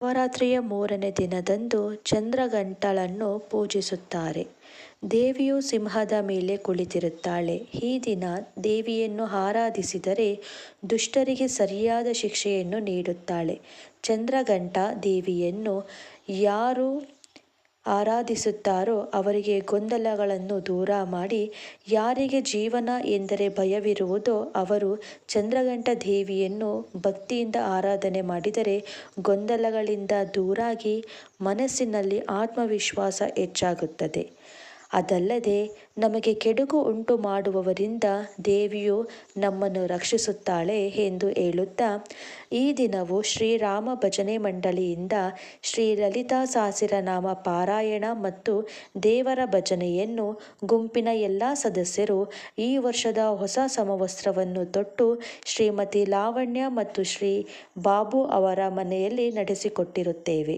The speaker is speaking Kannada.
ನವರಾತ್ರಿಯ ಮೂರನೇ ದಿನದಂದು ಚಂದ್ರಗಂಟಳನ್ನು ಪೂಜಿಸುತ್ತಾರೆ. ದೇವಿಯು ಸಿಂಹದ ಮೇಲೆ ಕುಳಿತಿರುತ್ತಾಳೆ. ಈ ದಿನ ದೇವಿಯನ್ನು ಆರಾಧಿಸಿದರೆ ದುಷ್ಟರಿಗೆ ಸರಿಯಾದ ಶಿಕ್ಷೆಯನ್ನು ನೀಡುತ್ತಾಳೆ. ಚಂದ್ರಗಂಟ ದೇವಿಯನ್ನು ಯಾರು ಆರಾಧಿಸುತ್ತಾರೋ ಅವರಿಗೆ ಗೊಂದಲಗಳನ್ನು ದೂರ ಮಾಡಿ, ಯಾರಿಗೆ ಜೀವನ ಎಂದರೆ ಭಯವಿರುವುದೋ ಅವರು ಚಂದ್ರಘಂಟ ದೇವಿಯನ್ನು ಭಕ್ತಿಯಿಂದ ಆರಾಧನೆ ಮಾಡಿದರೆ ಗೊಂದಲಗಳಿಂದ ದೂರಾಗಿ ಮನಸ್ಸಿನಲ್ಲಿ ಆತ್ಮವಿಶ್ವಾಸ ಹೆಚ್ಚಾಗುತ್ತದೆ. ಅದಲ್ಲದೆ ನಮಗೆ ಕೆಡುಕು ಉಂಟು ಮಾಡುವವರಿಂದ ದೇವಿಯು ನಮ್ಮನ್ನು ರಕ್ಷಿಸುತ್ತಾಳೆ ಎಂದು ಹೇಳುತ್ತಾ, ಈ ದಿನವು ಶ್ರೀರಾಮ ಭಜನೆ ಮಂಡಳಿಯಿಂದ ಶ್ರೀ ಲಲಿತಾ ಸಹಸ್ರನಾಮ ಪಾರಾಯಣ ಮತ್ತು ದೇವರ ಭಜನೆಯನ್ನು ಗುಂಪಿನ ಎಲ್ಲ ಸದಸ್ಯರು ಈ ವರ್ಷದ ಹೊಸ ಸಮವಸ್ತ್ರವನ್ನು ತೊಟ್ಟು ಶ್ರೀಮತಿ ಲಾವಣ್ಯ ಮತ್ತು ಶ್ರೀ ಬಾಬು ಅವರ ಮನೆಯಲ್ಲಿ ನಡೆಸಿಕೊಟ್ಟಿರುತ್ತೇವೆ.